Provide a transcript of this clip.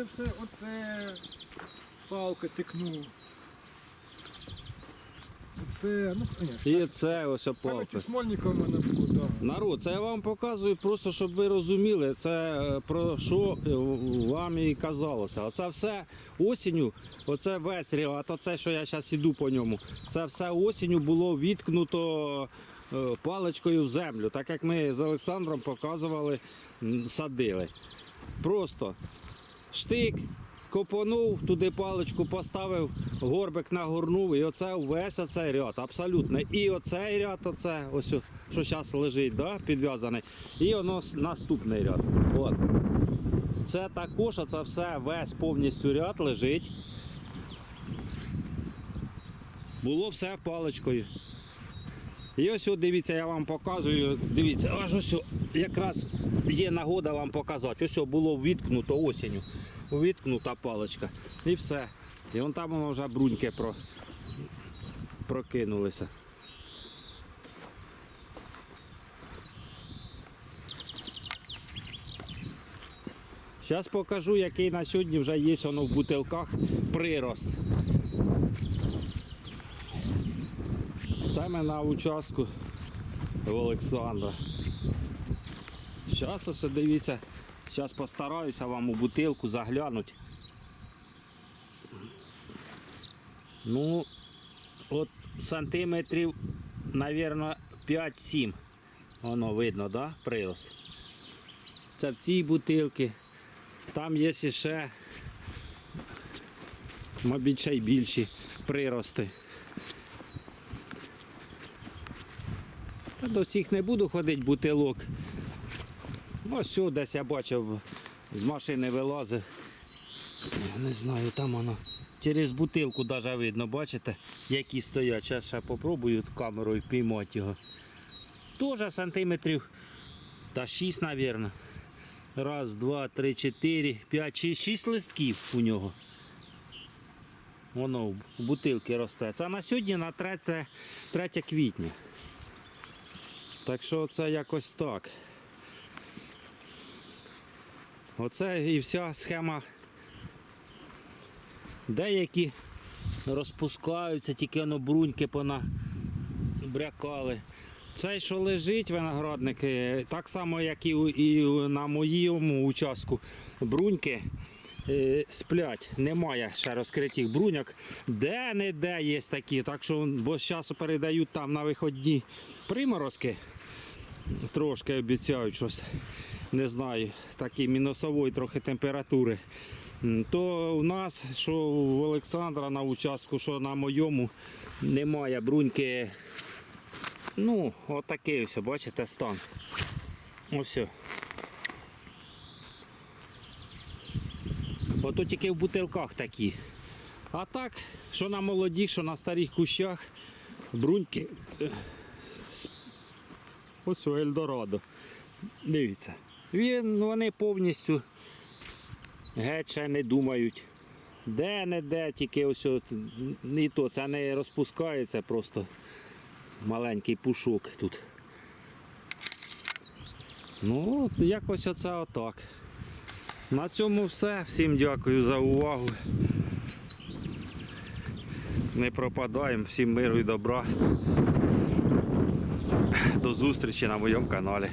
це все, оце палка тикну. Це, ну, звісно. І це ось. Короче, смольника в мене було, да. Народ, це я вам показую просто, щоб ви розуміли, це е, про що е, вам і казалося. Оце все осінню, оце весь ряд, оце, що я зараз іду по ньому, це все осінню було відкнуто е, паличкою в землю, так як ми з Олександром показували, м, садили. Просто штик, копанув, туди паличку поставив, горбик нагорнув, і оце весь оцей ряд, абсолютно. І оцей ряд, оце, ось, що зараз лежить, да, підв'язаний, і воно наступний ряд. От. Це також, оце все весь повністю ряд лежить. Було все паличкою. І ось, дивіться, я вам показую. Дивіться, аж ось якраз є нагода вам показати. Ось було відкнуто осінню. Відкнута паличка. І все. І вон там воно вже бруньки про... прокинулися. Зараз покажу, який на сьогодні вже є воно в бутилках прирост. Це ми на участку в Олександра. Зараз ось дивіться, зараз постараюся вам у бутилку заглянути. Ну, от сантиметрів, мабуть, 5-7. Воно видно, да? Прирост. Це в цій бутилці. Там є ще, мабуть, ще й більші прирости. До всіх не буду ходити бутилок. Ось сюди десь я бачив, з машини вилазив. Не знаю, там воно. Через бутилку навіть видно, бачите, які стоять. Зараз ще попробую камерою піймати його. Теж сантиметрів та 6, мабуть. Раз, два, три, чотири, п'ять, шість, шість листків у нього. Воно в бутилки росте. Це на сьогодні на 3, 3 квітня. Так що це якось так. Оце і вся схема. Деякі розпускаються, тільки воно бруньки понабрякали. Цей, що лежить, виноградники, так само, як і, на моєму участку, бруньки сплять. Немає ще розкритих бруньок. Де-не-де є такі. Так що, бо зараз передають там на виходні приморозки трошки обіцяють щось, не знаю, такі мінусової трохи температури. То у нас, що в Олександра на участку, що на моєму, немає бруньки. Ну, отакий ось, бачите, стан. Ось. Ото тільки в бутилках такі. А так, що на молодих, що на старих кущах, бруньки Ось у Ельдорадо. Дивіться. Він, вони повністю геть ще не думають. Де не де, тільки ось от, і то це не розпускається, просто маленький пушок тут. Ну, якось оце отак. На цьому все. Всім дякую за увагу. Не пропадаємо, всім миру і добра. До зустрічі на моєму каналі.